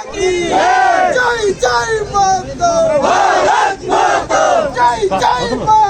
জয় জয় মাতা জয় জয় মাতা।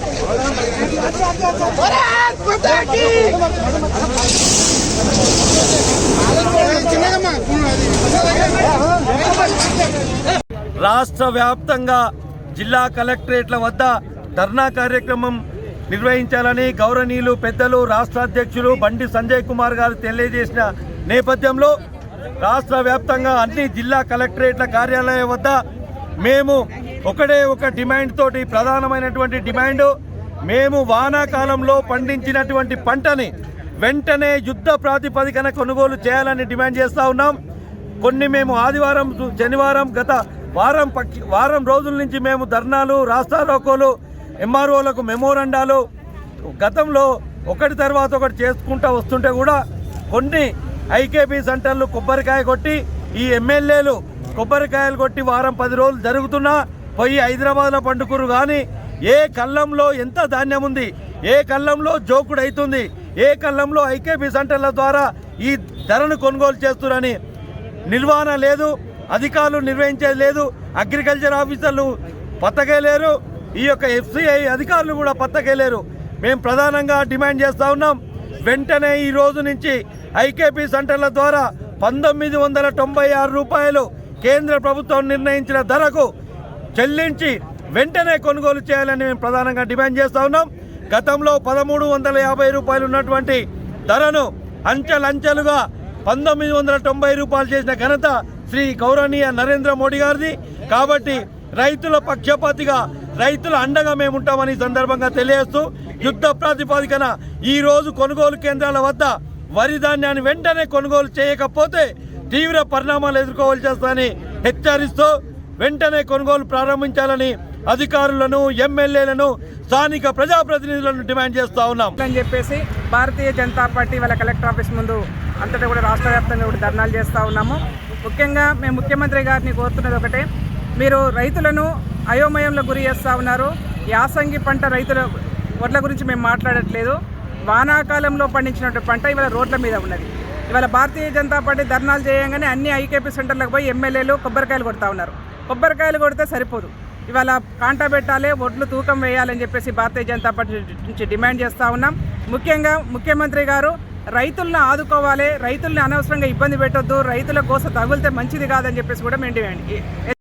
రాష్ట్ర వ్యాప్తంగా జిల్లా కలెక్టరేట్ల వద్ద ధర్నా కార్యక్రమం నిర్వహించాలని గౌరవనీయులు పెద్దలు రాష్ట్ర అధ్యక్షులు బండి సంజయ్ కుమార్ గారు తెలియజేసిన నేపథ్యంలో రాష్ట్ర వ్యాప్తంగా అన్ని జిల్లా కలెక్టరేట్ల కార్యాలయం వద్ద మేము ఒకటే ఒక డిమాండ్ తోటి ప్రధానమైనటువంటి డిమాండ్ మేము వానాకాలంలో పండించినటువంటి పంటని వెంటనే యుద్ధ ప్రాతిపదికన కొనుగోలు చేయాలని డిమాండ్ చేస్తూ ఉన్నాం. కొన్ని మేము ఆదివారం శనివారం గత వారం పక్ష వారం రోజుల నుంచి మేము ధర్నాలు రాస్తారోకోలు ఎంఆర్ఓలకు మెమోరండాలు గతంలో ఒకటి తర్వాత ఒకటి చేసుకుంటూ వస్తుంటే కూడా కొన్ని ఐకేపీ సెంటర్లు కొబ్బరికాయ కొట్టి ఈ ఎమ్మెల్యేలు కొబ్బరికాయలు కొట్టి వారం పది రోజులు జరుగుతున్నా పోయి హైదరాబాద్లో పండుకురు కానీ ఏ కళ్ళంలో ఎంత ధాన్యం ఉంది? ఏ కళ్ళంలో జోకుడు అవుతుంది ఏ కళ్ళంలో ఐకేపీ సెంటర్ల ద్వారా ఈ ధరను కొనుగోలు చేస్తున్నారని నిర్వహణ లేదు అధికారులు నిర్వహించేది లేదు అగ్రికల్చర్ ఆఫీసర్లు పత్తకేలేరు ఈ యొక్క ఎఫ్సిఐ అధికారులు కూడా పత్తకేలేరు మేము ప్రధానంగా డిమాండ్ చేస్తూ ఉన్నాం వెంటనే ఈ రోజు నుంచి ఐకేపీ సెంటర్ల ద్వారా పంతొమ్మిది వందల తొంభై ఆరు రూపాయలు కేంద్ర ప్రభుత్వం నిర్ణయించిన ధరకు చెల్లించి వెంటనే కొనుగోలు చేయాలని మేము ప్రధానంగా డిమాండ్ చేస్తూ ఉన్నాం. గతంలో పదమూడు వందల యాభై రూపాయలు ఉన్నటువంటి ధరను అంచెలంచెలుగా పంతొమ్మిది వందల తొంభై రూపాయలు చేసిన ఘనత శ్రీ గౌరవనీయ నరేంద్ర మోడీ గారిది. కాబట్టి రైతుల పక్షపాతిగా రైతుల అండగా మేము ఉంటామని ఈ సందర్భంగా తెలియజేస్తూ యుద్ధ ప్రాతిపదికన ఈరోజు కొనుగోలు కేంద్రాల వద్ద వరి ధాన్యాన్ని వెంటనే కొనుగోలు చేయకపోతే తీవ్ర పరిణామాలు ఎదుర్కోవాల్సి వస్తాయని హెచ్చరిస్తూ వెంటనే కొనుగోలు ప్రారంభించాలని అధికారులను ఎమ్మెల్యేలను స్థానిక ప్రజాప్రతినిధులను డిమాండ్ చేస్తా ఉన్నాం. అని చెప్పేసి భారతీయ జనతా పార్టీ వాళ్ళ కలెక్టర్ ఆఫీస్ ముందు అంతటా కూడా రాష్ట్ర వ్యాప్తంగా కూడా ధర్నాలు చేస్తూ ఉన్నాము. ముఖ్యంగా మేము ముఖ్యమంత్రి గారిని కోరుతున్నది ఒకటే మీరు రైతులను అయోమయంలో గురి చేస్తూ ఉన్నారు. యాసంగి పంట రైతుల వడ్ల గురించి మేము మాట్లాడట్లేదు. వానాకాలంలో పండించినటువంటి పంట ఇవాళ రోడ్ల మీద ఉన్నది. ఇవాళ భారతీయ జనతా పార్టీ ధర్నాలు చేయగానే అన్ని ఐకేపీ సెంటర్లకు పోయి ఎమ్మెల్యేలు కొబ్బరికాయలు కొడతా ఉన్నారు. కొబ్బరికాయలు కొడితే సరిపోదు. ఇవాళ కాంటా పెట్టాలి ఒడ్లు తూకం వేయాలని చెప్పేసి భారతీయ జనతా పార్టీ నుంచి డిమాండ్ చేస్తూ ఉన్నాం. ముఖ్యంగా ముఖ్యమంత్రి గారు రైతులను ఆదుకోవాలి రైతుల్ని అనవసరంగా ఇబ్బంది పెట్టొద్దు రైతుల కోసం తగిలితే మంచిది కాదని చెప్పేసి కూడా మేము డిమాండ్